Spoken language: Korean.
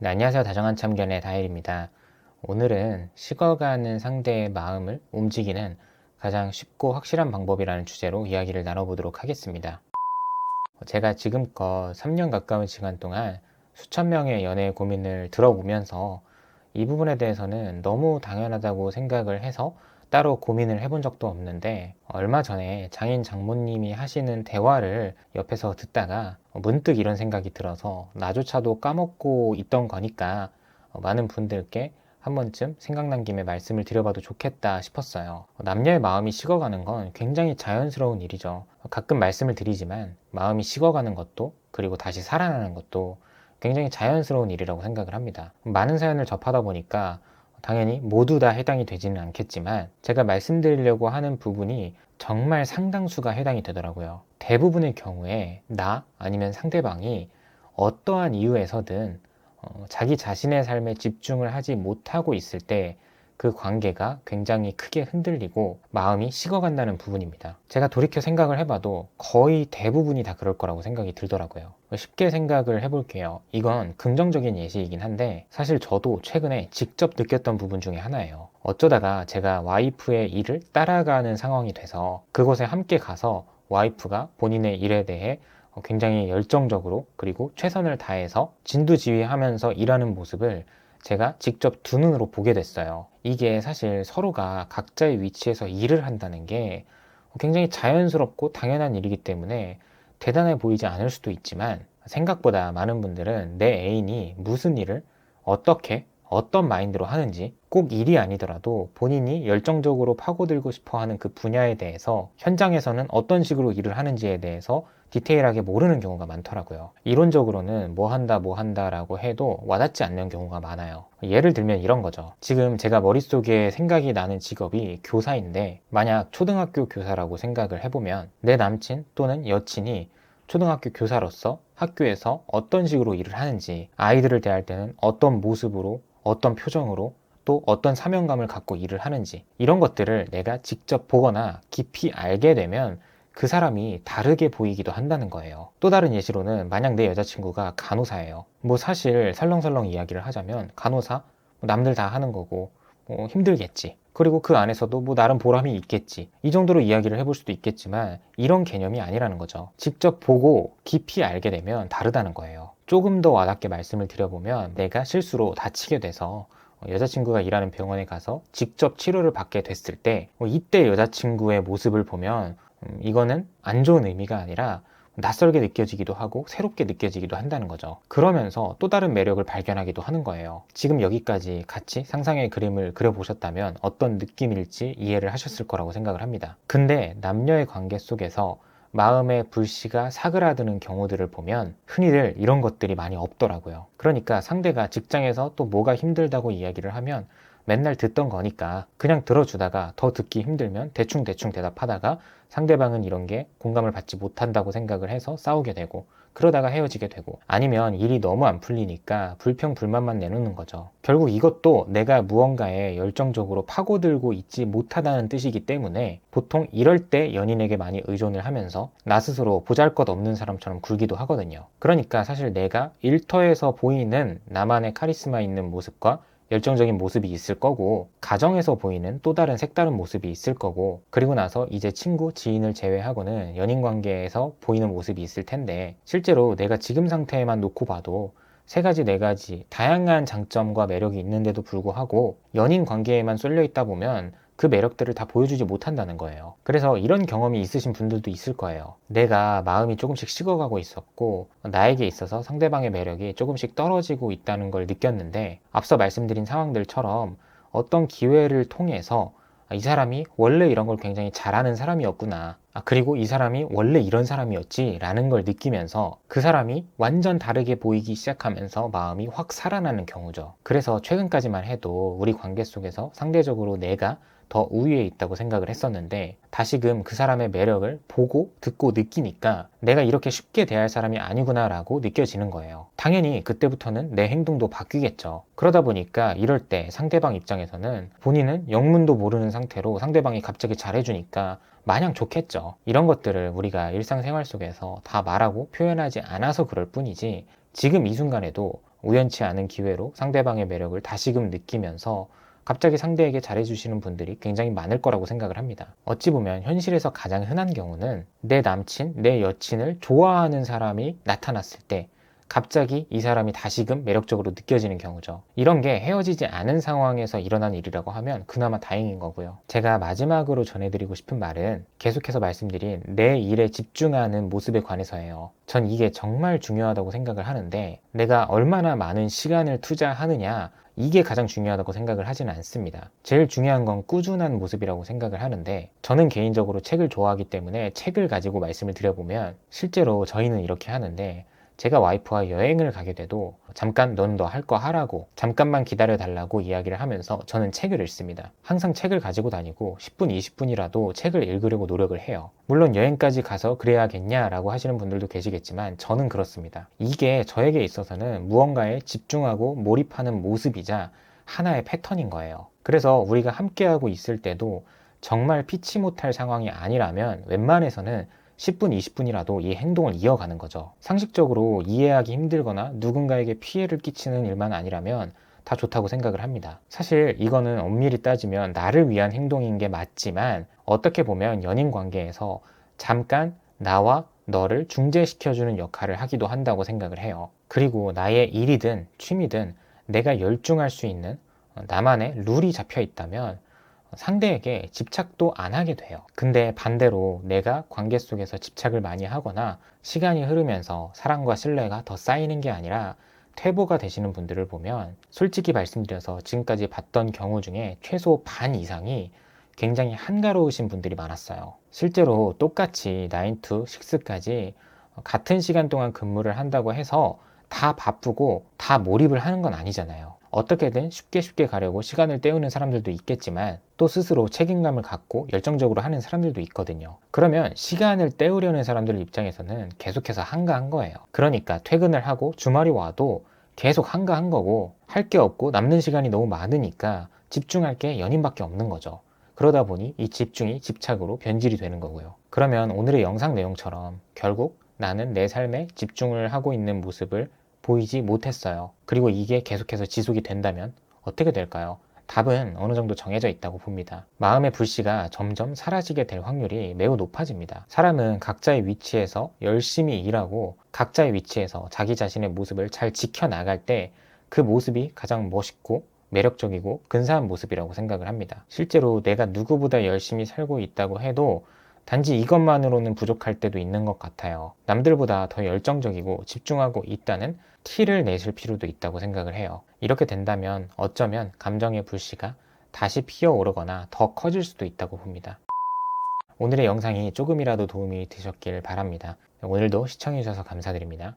네, 안녕하세요. 다정한 참견의 다일입니다. 오늘은 식어가는 상대의 마음을 움직이는 가장 쉽고 확실한 방법이라는 주제로 이야기를 나눠보도록 하겠습니다. 제가 지금껏 3년 가까운 시간 동안 수천 명의 연애 고민을 들어보면서 이 부분에 대해서는 너무 당연하다고 생각을 해서 따로 고민을 해본 적도 없는데 얼마 전에 장인 장모님이 하시는 대화를 옆에서 듣다가 문득 이런 생각이 들어서 나조차도 까먹고 있던 거니까 많은 분들께 한 번쯤 생각난 김에 말씀을 드려봐도 좋겠다 싶었어요. 남녀의 마음이 식어가는 건 굉장히 자연스러운 일이죠. 가끔 말씀을 드리지만 마음이 식어가는 것도 그리고 다시 살아나는 것도 굉장히 자연스러운 일이라고 생각을 합니다. 많은 사연을 접하다 보니까 당연히 모두 다 해당이 되지는 않겠지만 제가 말씀드리려고 하는 부분이 정말 상당수가 해당이 되더라고요. 대부분의 경우에 나 아니면 상대방이 어떠한 이유에서든 어, 자기 자신의 삶에 집중을 하지 못하고 있을 때 그 관계가 굉장히 크게 흔들리고 마음이 식어간다는 부분입니다. 제가 돌이켜 생각을 해봐도 거의 대부분이 다 그럴 거라고 생각이 들더라고요. 쉽게 생각을 해볼게요. 이건 긍정적인 예시이긴 한데 사실 저도 최근에 직접 느꼈던 부분 중에 하나예요. 어쩌다가 제가 와이프의 일을 따라가는 상황이 돼서 그곳에 함께 가서 와이프가 본인의 일에 대해 굉장히 열정적으로 그리고 최선을 다해서 진두지휘하면서 일하는 모습을 제가 직접 두 눈으로 보게 됐어요. 이게 사실 서로가 각자의 위치에서 일을 한다는 게 굉장히 자연스럽고 당연한 일이기 때문에 대단해 보이지 않을 수도 있지만 생각보다 많은 분들은 내 애인이 무슨 일을 어떻게 어떤 마인드로 하는지 꼭 일이 아니더라도 본인이 열정적으로 파고들고 싶어 하는 그 분야에 대해서 현장에서는 어떤 식으로 일을 하는지에 대해서 디테일하게 모르는 경우가 많더라고요. 이론적으로는 뭐 한다, 뭐 한다라고 해도 와닿지 않는 경우가 많아요. 예를 들면 이런 거죠. 지금 제가 머릿속에 생각이 나는 직업이 교사인데, 만약 초등학교 교사라고 생각을 해보면, 내 남친 또는 여친이 초등학교 교사로서 학교에서 어떤 식으로 일을 하는지, 아이들을 대할 때는 어떤 모습으로, 어떤 표정으로, 또 어떤 사명감을 갖고 일을 하는지, 이런 것들을 내가 직접 보거나 깊이 알게 되면 그 사람이 다르게 보이기도 한다는 거예요. 또 다른 예시로는 만약 내 여자친구가 간호사예요. 뭐 사실 설렁설렁 이야기를 하자면 간호사 뭐 남들 다 하는 거고 뭐 힘들겠지. 그리고 그 안에서도 뭐 나름 보람이 있겠지. 이 정도로 이야기를 해볼 수도 있겠지만 이런 개념이 아니라는 거죠. 직접 보고 깊이 알게 되면 다르다는 거예요. 조금 더 와닿게 말씀을 드려보면 내가 실수로 다치게 돼서 여자친구가 일하는 병원에 가서 직접 치료를 받게 됐을 때뭐 이때 여자친구의 모습을 보면 음, 이거는 안 좋은 의미가 아니라 낯설게 느껴지기도 하고 새롭게 느껴지기도 한다는 거죠. 그러면서 또 다른 매력을 발견하기도 하는 거예요. 지금 여기까지 같이 상상의 그림을 그려보셨다면 어떤 느낌일지 이해를 하셨을 거라고 생각을 합니다. 근데 남녀의 관계 속에서 마음의 불씨가 사그라드는 경우들을 보면 흔히들 이런 것들이 많이 없더라고요. 그러니까 상대가 직장에서 또 뭐가 힘들다고 이야기를 하면 맨날 듣던 거니까 그냥 들어주다가 더 듣기 힘들면 대충대충 대답하다가 상대방은 이런 게 공감을 받지 못한다고 생각을 해서 싸우게 되고 그러다가 헤어지게 되고 아니면 일이 너무 안 풀리니까 불평 불만만 내놓는 거죠. 결국 이것도 내가 무언가에 열정적으로 파고들고 있지 못하다는 뜻이기 때문에 보통 이럴 때 연인에게 많이 의존을 하면서 나 스스로 보잘 것 없는 사람처럼 굴기도 하거든요. 그러니까 사실 내가 일터에서 보이는 나만의 카리스마 있는 모습과 열정적인 모습이 있을 거고 가정에서 보이는 또 다른 색다른 모습이 있을 거고 그리고 나서 이제 친구, 지인을 제외하고는 연인 관계에서 보이는 모습이 있을 텐데 실제로 내가 지금 상태에만 놓고 봐도 세 가지, 네 가지 다양한 장점과 매력이 있는데도 불구하고 연인 관계에만 쏠려 있다 보면 그 매력들을 다 보여주지 못한다는 거예요. 그래서 이런 경험이 있으신 분들도 있을 거예요. 내가 마음이 조금씩 식어가고 있었고, 나에게 있어서 상대방의 매력이 조금씩 떨어지고 있다는 걸 느꼈는데, 앞서 말씀드린 상황들처럼 어떤 기회를 통해서 아, 이 사람이 원래 이런 걸 굉장히 잘하는 사람이었구나. 아, 그리고 이 사람이 원래 이런 사람이었지. 라는 걸 느끼면서 그 사람이 완전 다르게 보이기 시작하면서 마음이 확 살아나는 경우죠. 그래서 최근까지만 해도 우리 관계 속에서 상대적으로 내가 더 우위에 있다고 생각을 했었는데 다시금 그 사람의 매력을 보고 듣고 느끼니까 내가 이렇게 쉽게 대할 사람이 아니구나라고 느껴지는 거예요. 당연히 그때부터는 내 행동도 바뀌겠죠. 그러다 보니까 이럴 때 상대방 입장에서는 본인은 영문도 모르는 상태로 상대방이 갑자기 잘해주니까 마냥 좋겠죠. 이런 것들을 우리가 일상생활 속에서 다 말하고 표현하지 않아서 그럴 뿐이지 지금 이 순간에도 우연치 않은 기회로 상대방의 매력을 다시금 느끼면서 갑자기 상대에게 잘해주시는 분들이 굉장히 많을 거라고 생각을 합니다. 어찌 보면 현실에서 가장 흔한 경우는 내 남친, 내 여친을 좋아하는 사람이 나타났을 때 갑자기 이 사람이 다시금 매력적으로 느껴지는 경우죠. 이런 게 헤어지지 않은 상황에서 일어난 일이라고 하면 그나마 다행인 거고요. 제가 마지막으로 전해드리고 싶은 말은 계속해서 말씀드린 내 일에 집중하는 모습에 관해서예요. 전 이게 정말 중요하다고 생각을 하는데 내가 얼마나 많은 시간을 투자하느냐 이게 가장 중요하다고 생각을 하지는 않습니다. 제일 중요한 건 꾸준한 모습이라고 생각을 하는데 저는 개인적으로 책을 좋아하기 때문에 책을 가지고 말씀을 드려보면 실제로 저희는 이렇게 하는데 제가 와이프와 여행을 가게 돼도 잠깐 넌 너 할 거 하라고 잠깐만 기다려 달라고 이야기를 하면서 저는 책을 읽습니다. 항상 책을 가지고 다니고 10분, 20분이라도 책을 읽으려고 노력을 해요. 물론 여행까지 가서 그래야겠냐라고 하시는 분들도 계시겠지만 저는 그렇습니다. 이게 저에게 있어서는 무언가에 집중하고 몰입하는 모습이자 하나의 패턴인 거예요. 그래서 우리가 함께하고 있을 때도 정말 피치 못할 상황이 아니라면 웬만해서는 10분, 20분이라도 이 행동을 이어가는 거죠. 상식적으로 이해하기 힘들거나 누군가에게 피해를 끼치는 일만 아니라면 다 좋다고 생각을 합니다. 사실 이거는 엄밀히 따지면 나를 위한 행동인 게 맞지만 어떻게 보면 연인 관계에서 잠깐 나와 너를 중재시켜주는 역할을 하기도 한다고 생각을 해요. 그리고 나의 일이든 취미든 내가 열중할 수 있는 나만의 룰이 잡혀 있다면 상대에게 집착도 안 하게 돼요. 근데 반대로 내가 관계 속에서 집착을 많이 하거나 시간이 흐르면서 사랑과 신뢰가 더 쌓이는 게 아니라 퇴보가 되시는 분들을 보면 솔직히 말씀드려서 지금까지 봤던 경우 중에 최소 반 이상이 굉장히 한가로우신 분들이 많았어요. 실제로 똑같이 9 to 6까지 같은 시간 동안 근무를 한다고 해서 다 바쁘고 다 몰입을 하는 건 아니잖아요. 어떻게든 쉽게 쉽게 가려고 시간을 때우는 사람들도 있겠지만 또 스스로 책임감을 갖고 열정적으로 하는 사람들도 있거든요. 그러면 시간을 때우려는 사람들 입장에서는 계속해서 한가한 거예요. 그러니까 퇴근을 하고 주말이 와도 계속 한가한 거고 할 게 없고 남는 시간이 너무 많으니까 집중할 게 연인밖에 없는 거죠. 그러다 보니 이 집중이 집착으로 변질이 되는 거고요. 그러면 오늘의 영상 내용처럼 결국 나는 내 삶에 집중을 하고 있는 모습을 보이지 못했어요. 그리고 이게 계속해서 지속이 된다면 어떻게 될까요? 답은 어느 정도 정해져 있다고 봅니다. 마음의 불씨가 점점 사라지게 될 확률이 매우 높아집니다. 사람은 각자의 위치에서 열심히 일하고 각자의 위치에서 자기 자신의 모습을 잘 지켜나갈 때 그 모습이 가장 멋있고 매력적이고 근사한 모습이라고 생각을 합니다. 실제로 내가 누구보다 열심히 살고 있다고 해도 단지 이것만으로는 부족할 때도 있는 것 같아요. 남들보다 더 열정적이고 집중하고 있다는 티를 내실 필요도 있다고 생각을 해요. 이렇게 된다면 어쩌면 감정의 불씨가 다시 피어오르거나 더 커질 수도 있다고 봅니다. 오늘의 영상이 조금이라도 도움이 되셨길 바랍니다. 오늘도 시청해주셔서 감사드립니다.